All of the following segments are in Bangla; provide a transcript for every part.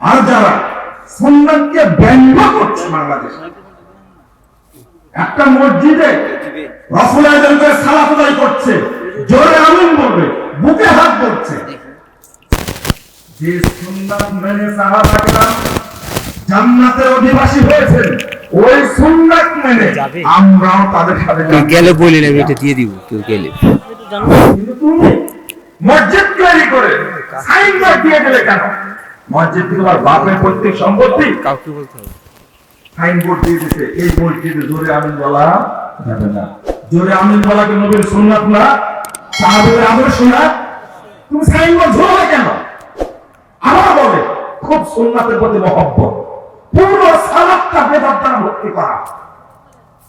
আর যারা সুন্নাতকে ব্যঙ্গ করছে বাংলাদেশে একটা মসজিদে রসুল আয়োজন করে সালাত আদায় করছে জোরে আমিন বলবে বুকে হাত ধরছে। যে সুন্নাত মেনে সাহাবাকরাম জান্নাতের অধিবাসী হয়েছেন ওই সুন্নাত মেনে আমরাও তাদের সাথে গেলে বলি না এটা দিয়ে দিব কেউ গেলে। কিন্তু তুমি মসজিদ তৈরি করে সাইনবোর্ড দিয়ে গেলে কেন? মসজিদ তোমার বাপের প্রত্যেক সম্পত্তি কাউকে বলতে হবে সাইনবোর্ড দিয়ে দিতে এই মসজিদে জোরে আমিন বলা যাবে না। জোরে আমিন বলা কি নবীর সুন্নাত না? সাহাবীদের আদর্শ না? তুমি সাইনবোর্ড কেন? আবার বলে খুব সুন্নাতের প্রতি মহব্বত। পুরো সালাদটা বেদাত দ্বারা ভর্তি করা।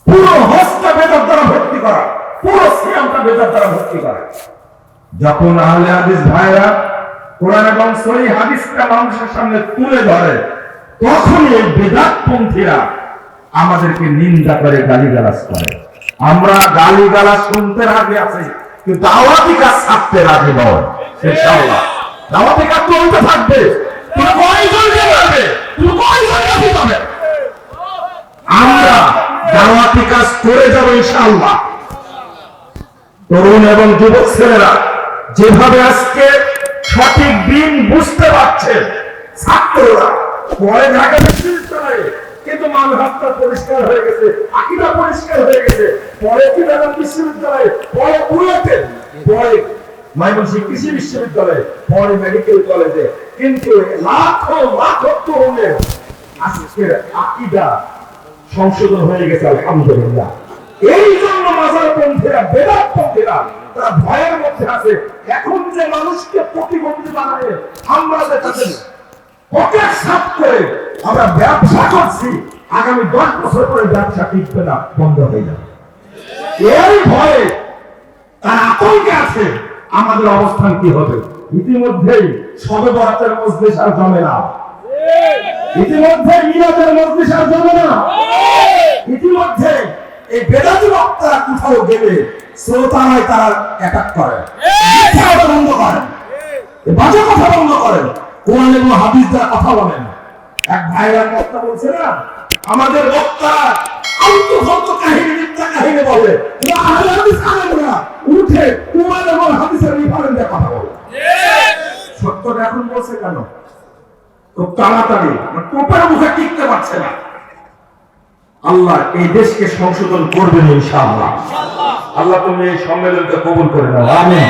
পুরো হজটা বেদাত দ্বারা ভর্তি করা। পুরো সিয়ামটা বেদাত দ্বারা ভর্তি করা। যখন আহলে হাদিস ভাইরা কোরআন এবং সহি হাদিসটা মানুষের সামনে তুলে ধরে তখন এই বেদাতপন্থীরা আমাদেরকে নিন্দা করে, গালিগালাজ করে। আমরা গালিগালাজ শুনতে রাজি আছি, কিন্তু দাওয়াতি কাজ ছাড়তে রাজি নয়, ইনশাআল্লাহ। দাওয়াতি কাজ চলতে থাকবে। তুমি যাবে তুমি আমরা দাওয়াতি কাজ করে যাব, ইনশাআল্লাহ। তরুণ এবং যুবক ছেলেরা, যেভাবে আজকে সঠিক দিন বুঝতে পারছে ছাত্ররা। পরে ঢাকা বিশ্ববিদ্যালয়ে কিন্তু মানহাতটা পরিষ্কার হয়ে গেছে আকিদা পরিষ্কার হয়ে গেছে। পরে কি ঢাকা বিশ্ববিদ্যালয়ে? পরে উড়াতে পরে কৃষি বিশ্ববিদ্যালয়ে, পরে মেডিকেল কলেজে কিন্তু লাখো লাখো তরুণের আজকের সংশোধন হয়ে গেছে, আলহামদুলিল্লাহ। এই মাজার পন্থীরা বেদাত পন্থীরা তারা ভয়ের মধ্যে আছে। এখন যে মানুষকে প্রতিবন্ধী বানায় আমরা যে তাদের পকেট সাফ করে আমরা ব্যবসা করছি আগামী দশ বছর পরে ব্যবসা টিকবে না বন্ধ হয়ে যাবে। এই ভয়ে তার আতঙ্কে আছে আমাদের অবস্থান কি হবে? ইতিমধ্যেই সবে বরাতের মজলিস আর জমে না। ইতিমধ্যে মিরাজের মজলিস আর জমে না। ইতিমধ্যে এই বেদাতি বক্তারা কোথাও গেলে শ্রোতারাই তারা অ্যাটাক করে। বন্ধ করেন। বাজে কথা বন্ধ করেন। কোরআন এবং হাদিস দ্বারা কথা বলেন। এক ভাইরা বক্তা বলছে না আমাদের বক্তারা আলতু ফালতু কাহিনী মিথ্যা কাহিনী বলে। আহলে হাদিস আলেমরা উঠে কোরআন এবং হাদিসের রিফারেন্স কথা বলে। সত্যটা এখন বলছে কেন? খুব তাড়াতাড়ি টোপের মুখে টিকতে পারছে না। আল্লাহ এই দেশকে সংশোধন করবেন ইনশাআল্লাহ। আল্লাহ তুমি এই সম্মেলনকে কবুল করে নাও। আমিন।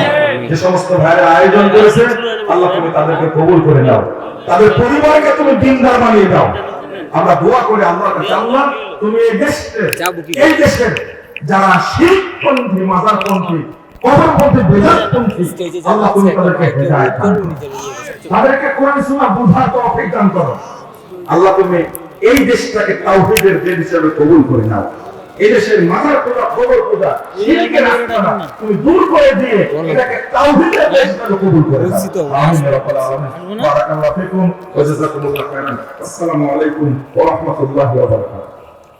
যে সমস্ত ভাইরা আয়োজন করেছে আল্লাহ তুমি তাদেরকে কবুল করে নাও। তাদের পরিবারকে তুমি দিনদার বানিয়ে দাও। আমরা দোয়া করি আল্লাহর কাছে আল্লাহ তুমি এই দেশকে এই দেশের যারা শিরকপন্থী মাজারপন্থী কবরপন্থী বেদাতপন্থী আল্লাহ তুমি তাদেরকে হেদায়েত তাদেরকে কোরআন সুন্নাহ বুঝার তৌফিক দান করো। আল্লাহ তুমি এই দেশটাকে তাওহীদের দেশ হিসেবে কবুল করে নাও। এই দেশের মাথার খোলা খবর খোলা শিরকে রাখতে না তুমি দূর করে দিয়ে এটাকে তাওহীদের দেশ হিসেবে কবুল করে নাও। আমিন রাব্বাল আলামিন। বারাকাল্লাহু ফিকুম। ওয়া জাযাকুমুল্লাহু খাইরান আসসালামু আলাইকুম ওয়া রাহমাতুল্লাহি ওয়া বারাকাতুহু।